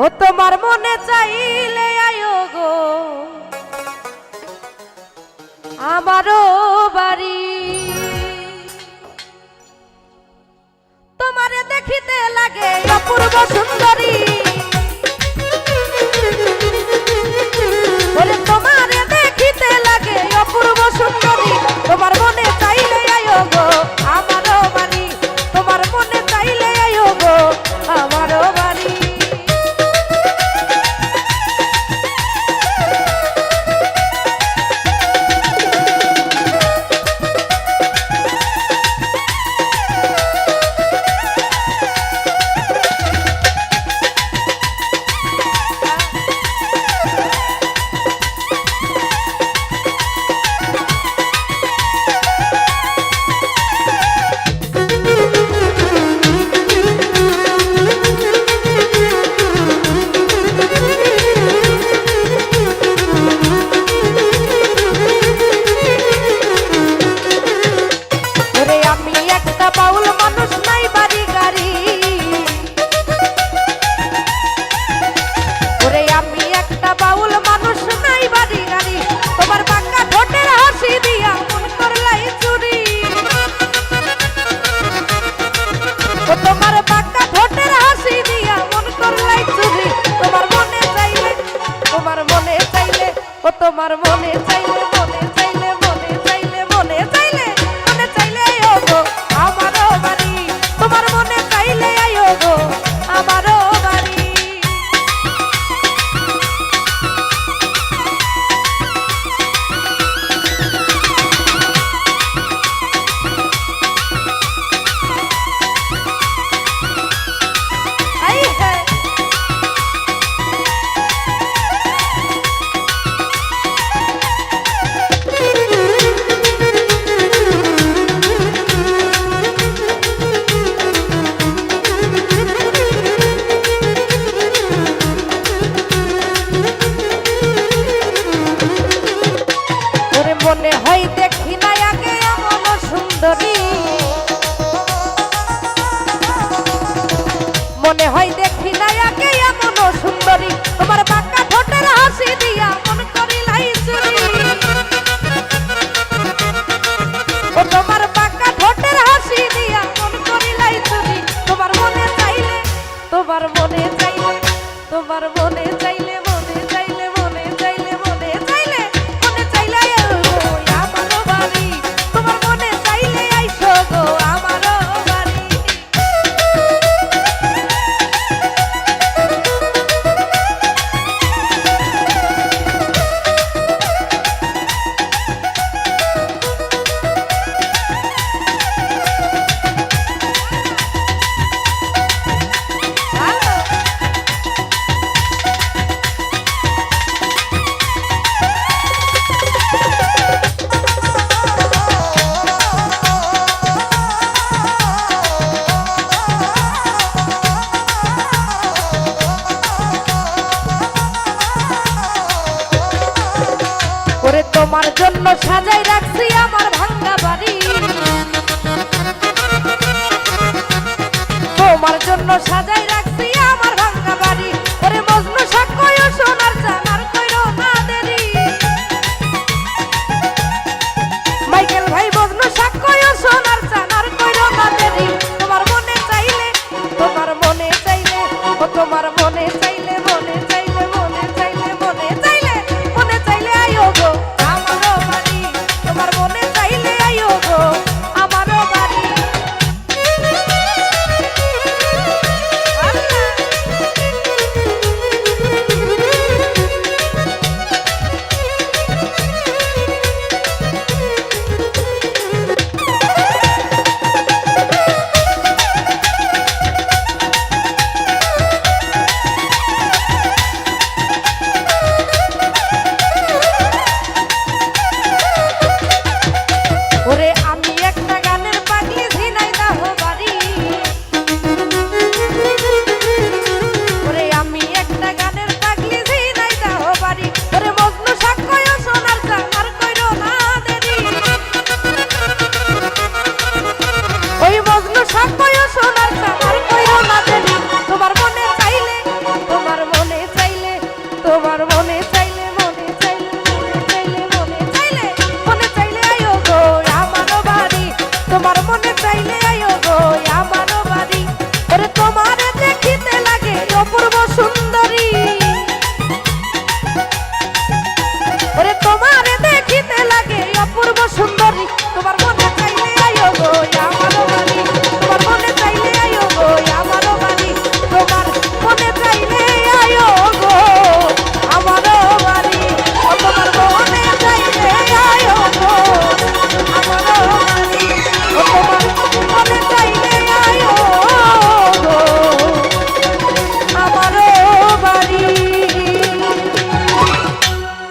ও তোমার মনে চাইলে আয়ো গো। আমারও মনে হয় দেখি নাই আগে এমন সুন্দরী। মনে হয় দেখি নাই আগে এমন সুন্দরী। তোমার পাকা ঠোঁটের হাসি দিয়া মন করি লাই চুরি। ও তোমার পাকা ঠোঁটের হাসি দিয়া মন করি লাই চুরি। তোমার মনে চাইলে, তোমার মনে চাইলে, তোমার মনে তোমার জন্য সাজাই রাখছি আমার ভাঙ্গা বাড়ি। তোমার জন্য সাজাই